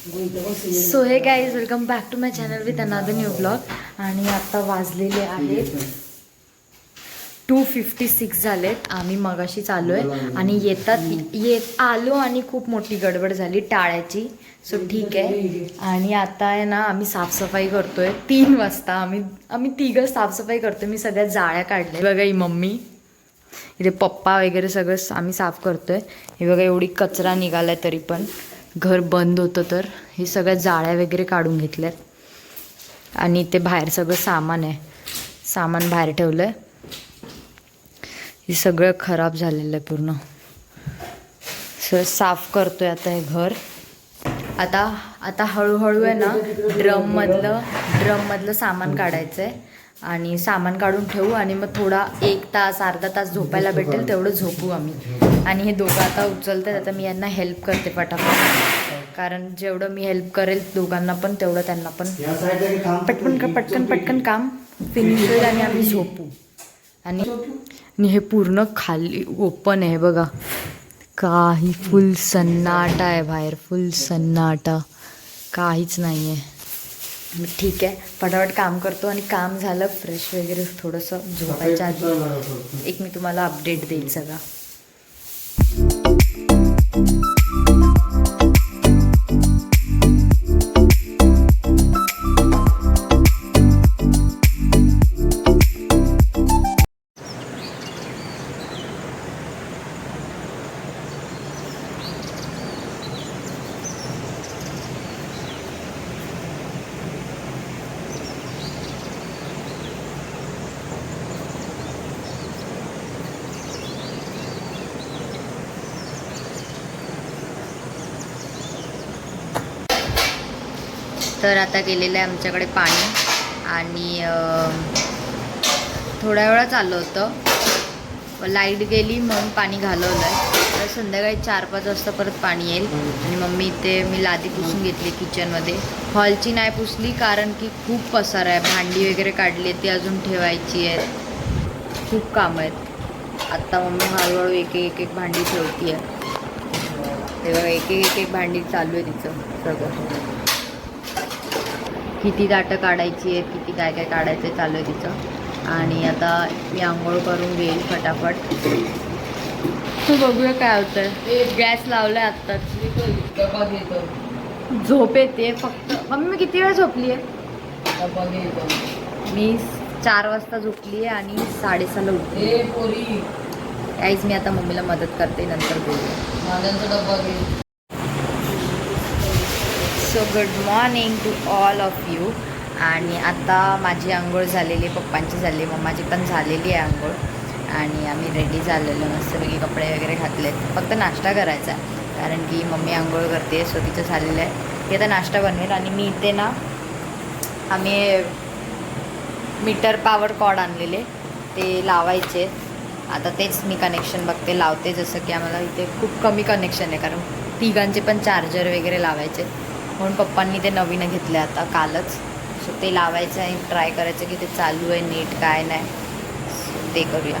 So hey guys welcome back to my channel with another new blog आणि आता वाजलेले आहेत टू फिफ्टी सिक्स झालेत. आम्ही मगाशी चालू आहे आणि येतात येत आलो आणि खूप मोठी गडबड झाली टाळ्याची. सो ठीक आहे. आणि आता आहे ना आम्ही साफसफाई करतोय. तीन वाजता आम्ही आम्ही तिघं साफसफाई करतोय. मी सगळ्या जाळ्या काढल्या बघा ही मम्मी. इथे पप्पा वगैरे सगळं आम्ही साफ करतोय. हे बघा एवढी कचरा निघालाय तरी पण. घर बंद होतं तर हे सगळ्या जाळ्या वगैरे काढून घेतल्यात. आणि ते बाहेर सगळं सामान आहे. सामान बाहेर ठेवलं आहे हे सगळं खराब झालेलं आहे पूर्ण. सगळं साफ करतोय आता हे घर. आता आता हळूहळू आहे ना ड्रममधलं ड्रममधलं सामान काढायचं आहे आणि सामान काढून ठेवू आणि मग थोडा एक तास अर्धा तास झोपायला भेटेल तेवढं झोपू आम्ही. आणि हे दोघं आता उचलतात आता मी यांना हेल्प करते पटापट. कारण जेवढं मी हेल्प करेल दोघांना पण तेवढं त्यांना पण. पटकन पटकन पटकन काम. फिनिश होईल आणि आम्ही झोपू. आणि हे पूर्ण खाली ओपन आहे बघा. काही फुल सन्नाटा आहे बाहेर फुल सन्नाटा. काहीच नाही आहे ठीक आहे. फटाफट काम करतो आणि काम झालं फ्रेश वगैरे थोडंसं झोपायच्या आधी. एक मी तुम्हाला अपडेट देईल सगळा. तर आता गेलेलं आहे आमच्याकडे पाणी. आणि थोड्या वेळा चाललं होतं. लाइट गेली म्हणून पाणी घालवलं आहे तर संध्याकाळी चार पाच वाजता परत पाणी येईल. आणि मम्मी इथे मी लादी पुसून घेतली किचनमध्ये. हॉलची नाही पुसली कारण की खूप पसार आहे. भांडी वगैरे काढली आहे ती अजून ठेवायची आहेत. खूप कामं आहेत. आत्ता मम्मी हळूहळू एक एक एक भांडी ठेवती आहे तेव्हा एक एक एक भांडी चालू आहे तिचं सगळं. किती दाटं काढायची आहेत किती काय काय काढायचं आहे चालू आहे तिचं. आणि आता मी आंघोळ करून घेईल फटाफट. तू बघूया काय होतंय. गॅस लावलाय आत्ताच. झोप येते फक्त. मम्मी मी किती वेळ झोपली आहे मी चार वाजता झोपली आहे आणि साडेसहाला उठली ए पोरी. काहीच मी आता मम्मीला मदत करते नंतर बोलू. माझ्यांचा डबा घे. So good morning to all of you. आणि आता माझी आंघोळ झालेली आहे पप्पांची झाली मम्माची पण झालेली आहे आंघोळ. आणि आम्ही रेडी झालेलो मस्तपैकी कपडे वगैरे घातले फक्त नाश्ता करायचा कारण की मम्मी आंघोळ करते सो तिचं झालेलं आहे. ती आता नाश्ता बनवेल आणि मी इथे ना आम्ही मीटर पावर कॉड आणलेले ते लावायचे. आता तेच मी कनेक्शन बघते लावते जसं की आम्हाला इथे खूप कमी कनेक्शन आहे कारण तिघांचे पण चार्जर वगैरे लावायचे. म्हणून पप्पांनी ते नवीन घेतले आता कालच. सो ते लावायचं आहे ट्राय करायचं की ते चालू आहे नीट काय नाही. ते करूया.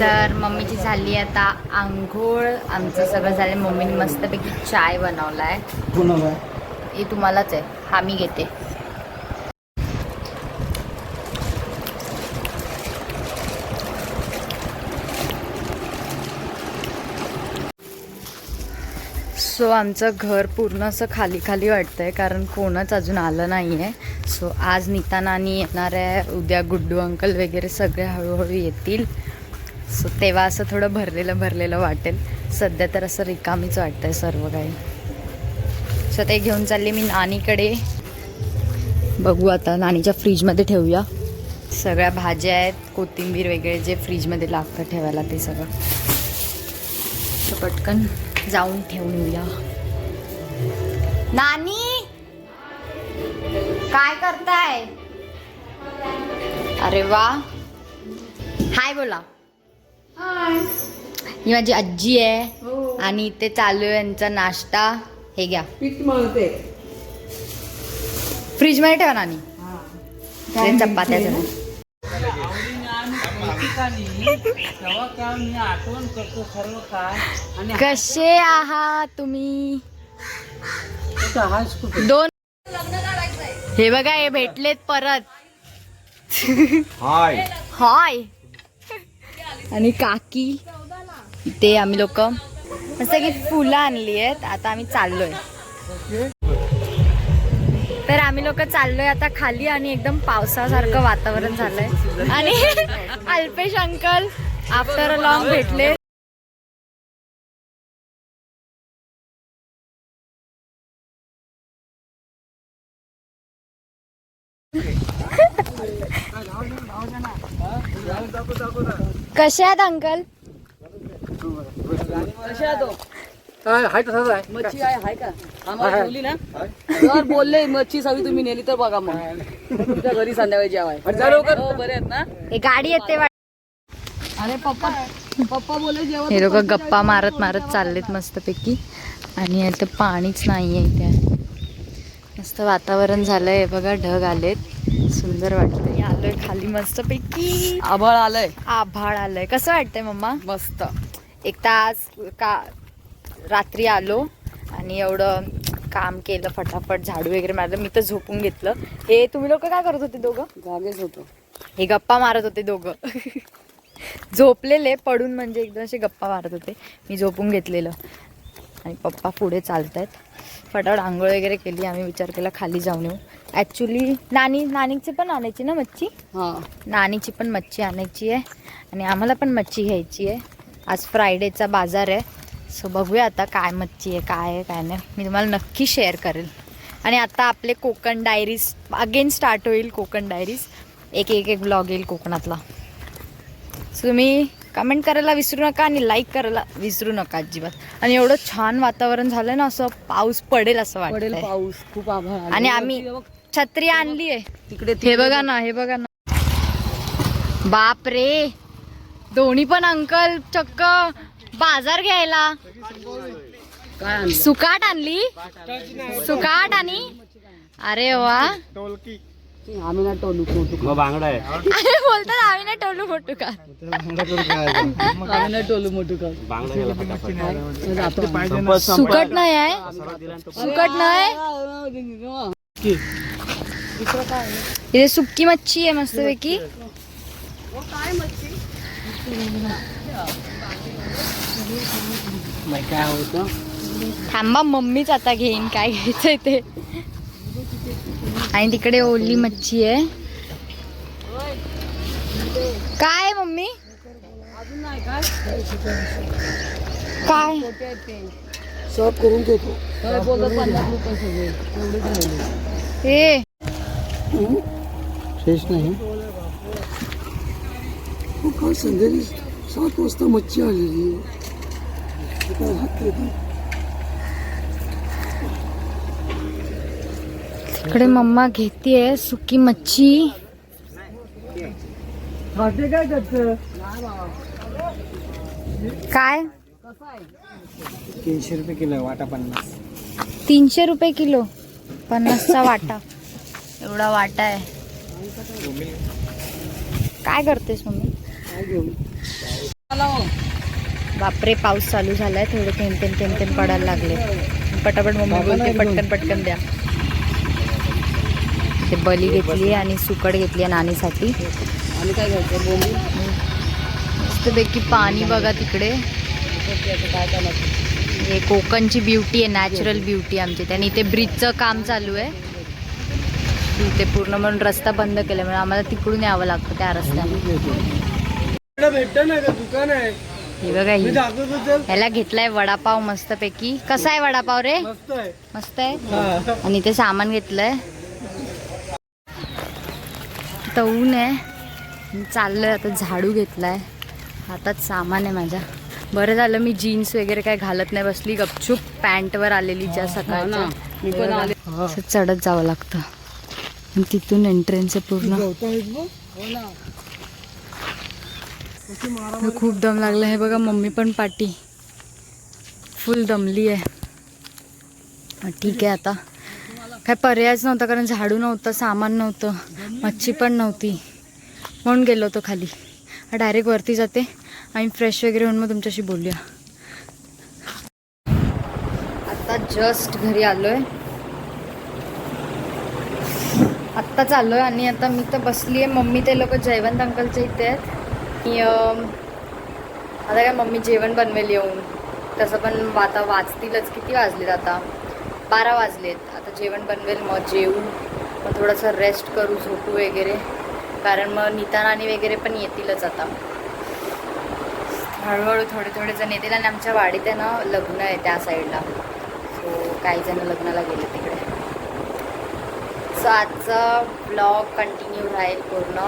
तर मम्मीची झाली आता आंघोळ. आमचं सगळं झालं. मम्मीने मस्तपैकी चाय बनवला आहे हे तुम्हालाच आहे. हा मी घेते. सो आमचं घर पूर्ण असं खाली खाली आहे कारण कोणच अजून आलं नाही आहे सो आज निताना आणि येणार आहे उद्या गुड्डू अंकल वगैरे सगळे हळूहळू येतील. सो तेव्हा असं थोडं भरलेलं भरलेलं वाटेल. सध्या तर असं रिकामीच वाटतं आहे सर्व काही. सो ते घेऊन चालले मी नानीकडे. बघू आता नानीच्या फ्रीजमध्ये ठेवूया. सगळ्या भाज्या आहेत कोथिंबीर वगैरे जे फ्रीजमध्ये लागतं ठेवायला ते सगळं. तर पटकन. जाऊन ठेवून येऊया नानी? काय करताय? अरे वा. हाय बोला. ही माझी आजी आहे हो. आणि इथे चालू आहे यांचा नाश्ता. हे घ्या. फ्रीजमध्ये ठेवा नानी. काय कसे आहात तुम्ही? दोन हे बघा हे भेटलेत परत. हाय. हाय. आणि काकी ते आम्ही लोक. मस्त की फुलं आणली आहेत. आता आम्ही चाललोय. तर आम्ही लोक चाललोय आता खाली आणि एकदम पावसासारखं वातावरण झालंय. आणि Alpesh uncle after a long भेटले. कसे आहेत अंकल? हाय तसाच आहे. मच्छी आहे हाय का? आम्हाला ठेवली ना? जर बोलले मच्छी सवी तुम्ही नेली तर बघा मग. तुमच्या घरी संध्याकाळी जेवाय. हो, बरे आहेत ना? हे गाडी येते वाट- अरे पप्पा पप्पा बोलले जेवण हे लोक गप्पा मारत मारत चाललेत मस्तपैकी. आणि आता पाणीच नाही आहे इथे. मस्त वातावरण झालंय. बघा ढग आलेत. सुंदर वाटतंय. आलोय खाली मस्तपैकी. आभाळ आलंय. आभाळ आलंय. कसं वाटतंय मम्मा? मस्त. एक तास का रात्री आलो आणि एवढं काम केलं फटाफट झाडू वगैरे मारलं. मी तर झोपून घेतलं. हे तुम्ही लोक काय करत होते दोघं? जागेच होतो. हे गप्पा मारत होते दोघं. झोपलेले पडून म्हणजे एकदम असे गप्पा मारत होते. मी झोपून घेतलेलं. आणि पप्पा पुढे चालत आहेत फटाफट आंघोळ वगैरे केली. आम्ही विचार केला खाली जाऊन येऊ. ॲक्च्युली नानी नानीची पण आणायची ना मच्छी? हा. नानीची पण मच्छी आणायची आहे. आणि आम्हाला पण मच्छी घ्यायची आहे. आज फ्रायडेचा बाजार आहे. सो बघूया आता काय मच्छी आहे काय आहे काय नाही. मी तुम्हाला नक्की शेअर करेल. आणि आता आपले कोकण डायरीज अगेन स्टार्ट होईल कोकण डायरीज एक एक एक ब्लॉग येईल कोकणातला. सो तुम्ही कमेंट करायला विसरू नका आणि लाईक करायला विसरू नका अजिबात. आणि एवढं छान वातावरण झालं ना असं पाऊस पडेल असं वाटतं पाऊस. खूप आलंय. आणि आम्ही छत्री आणली आहे. तिकडे हे बघा ना हे बघा ना. बाप रे दोन्ही पण अंकल चक्क. बाजार घ्यायला. सुकाट आणली. सुकाट आणि अरे वा. आम्ही ना टोलू मग बांगडा आहे. बोलतात आम्ही ना टोलू फोटू का आम्ही ना टोलू बांगडा जातो सुकट नाही आहे. सुकट नाही. इथे सुक्की मच्छी आहे मस्तपैकी. काय होतं थांबा मम्मीच आता घेईन. काय घ्यायचंय ते. आणि तिकडे ओली मच्छी आहे. काय आहे, मम्मी? अजून नाही काय काय सब करून घेतो शेष नाही. संध्याकाळी सात वाजता मच्छी आलेली. तिकडे मम्मा घेतीये सुकी मच्छी. काय काय कसं आहे तीनशे रुपये किलो वाटा पन्नास. तीनशे रुपये किलो. पन्नासचा वाटा. एवढा वाटा आहे. काय करतेस मम्मी? काय घेऊ चला. बापरे पाऊस चालू झालाय थोडे थेंब थेंब थेंब थेंब पडायला लागले. पटापट मम्मी बोलते पटकन पटकन द्या. ते बली घेतली आणि सुकट घेतली आहे आणि काय मस्तपैकी पाणी बघा तिकडे. हे कोकणची ब्युटी आहे नॅचरल ब्युटी आमची. त्याने इथे ब्रिजचं काम चालू आहे. इथे पूर्ण म्हणून रस्ता बंद केल्यामुळे आम्हाला तिकडून यावं लागतं त्या रस्त्याने. भेटतं ना का दुकान आहे. हे बघा ही. ह्याला घेतलाय वडापाव मस्तपैकी. कसा आहे वडापाव रे? मस्त आहे. मस्त आणि ते सामान घेतलंय. आता ऊन आहे. चाललोय आता झाडू घेतलाय. हातात सामान आहे माझ्या. बरं झालं मी जीन्स वगैरे काय घालत नाही बसली. गपचूप पॅन्टवर आलेली ज्या सकाळी चढत जावं लागतं. तिथून एंट्रन्स आहे पूर्ण गवतं आहेत बघ. हो ना मला खूप दम लागला. हे बघा मम्मी पण पाटी. फुल दमली आहे. ठीक आहे आता. काय पर्यायच नव्हता कारण झाडू नव्हतं सामान नव्हतं मच्छी पण नव्हती. म्हणून गेलो होतो खाली. डायरेक्ट वरती जाते. आणि फ्रेश वगैरे होऊन मग तुमच्याशी बोलूया. आता जस्ट घरी आलोय. आत्ता चाललोय आणि आता मी तर बसली आहे मम्मी ते लोक जयवंत अंकलच्या इथे आहेत. मी आता काय मम्मी जेवण बनवेल येऊन. तसं पण आता वाचतीलच किती वाजलेत आता? बारा वाजलेत. आता जेवण बनवेल मग जेवू. मग थोडंसं रेस्ट करू झोपू वगैरे. कारण मग नितानानी वगैरे पण येतीलच आता. हळूहळू थोडे थोडे जण येतील आणि आमच्या वाडीत आहे ना लग्न आहे त्या साईडला. सो काही जण लग्नाला गेले तिकडे. सो आजचा ब्लॉग कंटिन्यू राहील पूर्ण.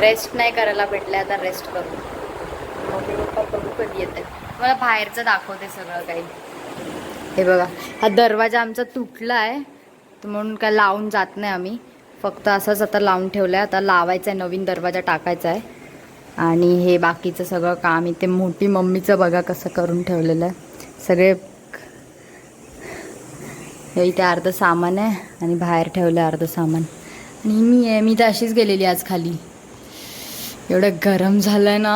रेस्ट नाही करायला भेटलं आता रेस्ट करू. मम्मी पप्पा बघू कधी येते मला बाहेरचं दाखवते सगळं काही. हे बघा हा दरवाजा आमचा तुटला आहे म्हणून काय लावून जात नाही आम्ही. फक्त असंच आता लावून ठेवलं आहे आता लावायचा आहे नवीन दरवाजा टाकायचा आहे आणि हे बाकीचं सगळं काम इथे मोठी मम्मीचं बघा कसं करून ठेवलेलं आहे. सगळे हे इथे अर्धं सामान आहे आणि बाहेर ठेवलं आहे अर्धं सामान. आणि मी आहे मी तर अशीच गेलेली आज खाली. एवढं गरम झालं आहे ना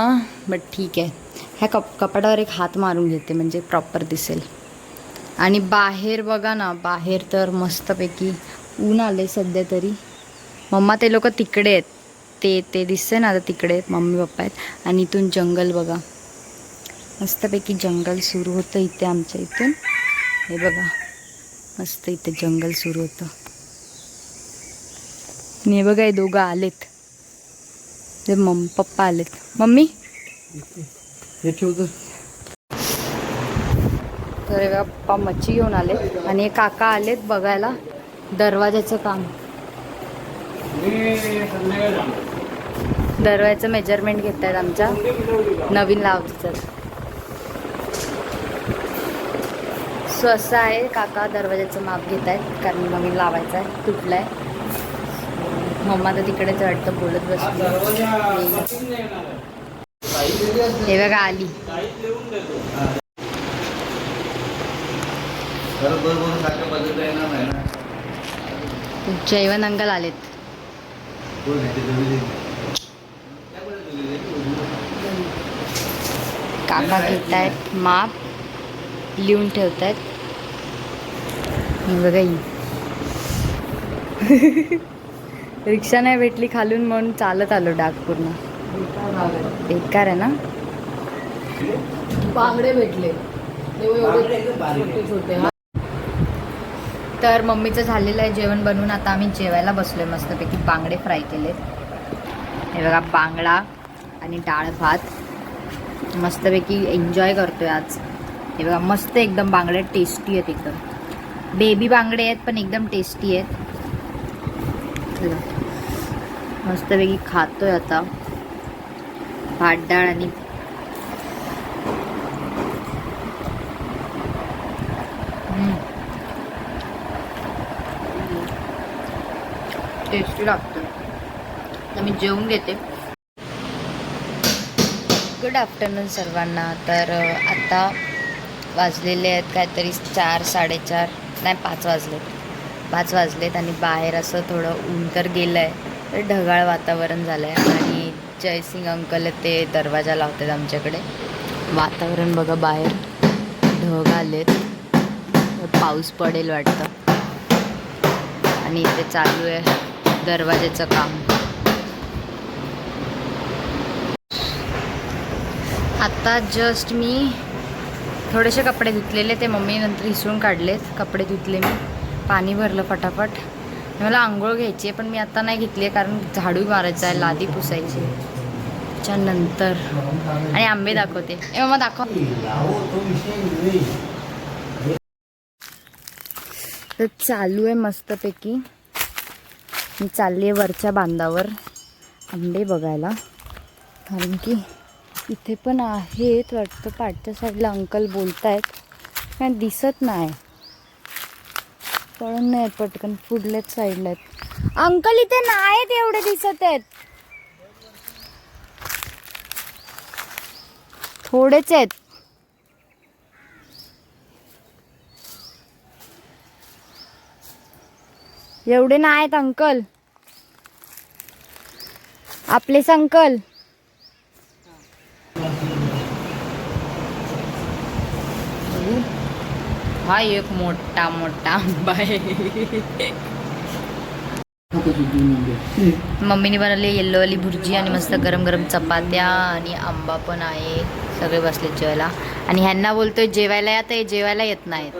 बट ठीक आहे. ह्या कप कपाटावर एक हात मारून घेते म्हणजे प्रॉपर दिसेल. आणि बाहेर बघा ना बाहेर तर मस्तपैकी ऊन आले सध्या तरी. मम्मा ते लोक तिकडे आहेत. ते ते दिसते ना आता तिकडे आहेत मम्मी पप्पा आहेत. आणि इथून जंगल बघा. मस्तपैकी जंगल सुरू होतं इथे आमच्या इथून. हे बघा मस्त इथे जंगल सुरू होतं. ने हे बघा हे दोघं आलेत. ते मम पप्पा आलेत. मम्मी? हे ठेवतो तर. पप्पा मच्छी घेऊन आले आणि हे काका आलेत बघायला. दरवाजाचं काम. दरवाजाचं मेजरमेंट घेत आहेत आमच्या. नवीन लावचं सो असं आहे काका दरवाजाचं माप घेत आहेत कारण नवीन लावायचं आहे तुटलं आहे हो, मम्मा तर तिकडेच वाटतं बोलत बसली हे बघा आली. जैवन अंकल आलेत. काका घेत आहेत माप लिहून ठेवत आहेत बघा रिक्षा नाही भेटली खालून म्हणून चालत आलो डाग पूर्ण. बेकार आहे ना? बांगडे भेटले. हा. तर मम्मीचं झालेलं आहे जेवण बनवून आता आम्ही जेवायला बसलोय मस्तपैकी. बांगडे फ्राय केलेत. हे बघा बांगडा आणि डाळ भात. मस्तपैकी एन्जॉय करतोय आज. हे बघा मस्त एकदम बांगडे टेस्टी आहेत एकदम. बेबी बांगडे आहेत पण एकदम टेस्टी आहेत. मस्तपैकी खातोय आता. भात डाळ आणि टेस्टी लागतो मी जेवून घेते. गुड आफ्टरनून सर्वांना. तर आता वाजलेले आहेत काहीतरी चार साडेचार नाही पाच वाजलेत. पाच वाजलेत आणि बाहेर असं थोडं ऊन तर गेलं आहे तर ढगाळ वातावरण झालं आहे आणि जयसिंग अंकल ते दरवाजा लावतात आमच्याकडे. वातावरण बघा बाहेर. ढग आलेत. पाऊस पडेल वाटतं. आणि इथे चालू आहे दरवाज्याचं काम. आता जस्ट मी थोडेसे कपडे धुतलेले. ते मम्मी नंतर हिसून काढलेत. कपडे धुतले मी. पाणी भरलं फटाफट. मला आंघोळ घ्यायची आहे पण मी आता नाही घेतली आहे कारण झाडू मारायचं आहे लादी पुसायची आहे. त्याच्यानंतर आणि आंबे दाखवते. ए मग दाखव. तर चालू आहे मस्तपैकी. मी चालली आहे वरच्या बांधावर आंबे बघायला. कारण की इथे पण आहेत वाटतं. पाठच्या साईडला अंकल बोलतायत. काय दिसत नाही. कळून नाही पटकन पुढल्याच साईडला आहेत अंकल इथे नाहीत एवढे दिसत आहेत. थोडेच आहेत. एवढे नाहीत अंकल. आपलेच अंकल. हा एक मोठा मोठा आंबा आहे मम्मीने बनवली येल्लोवाली भुर्जी आणि मस्त गरम गरम चपात्या आणि आंबा पण आहे. सगळे बसले जेवायला. आणि ह्यांना बोलतोय जेवायला या तर हे जेवायला येत नाहीत.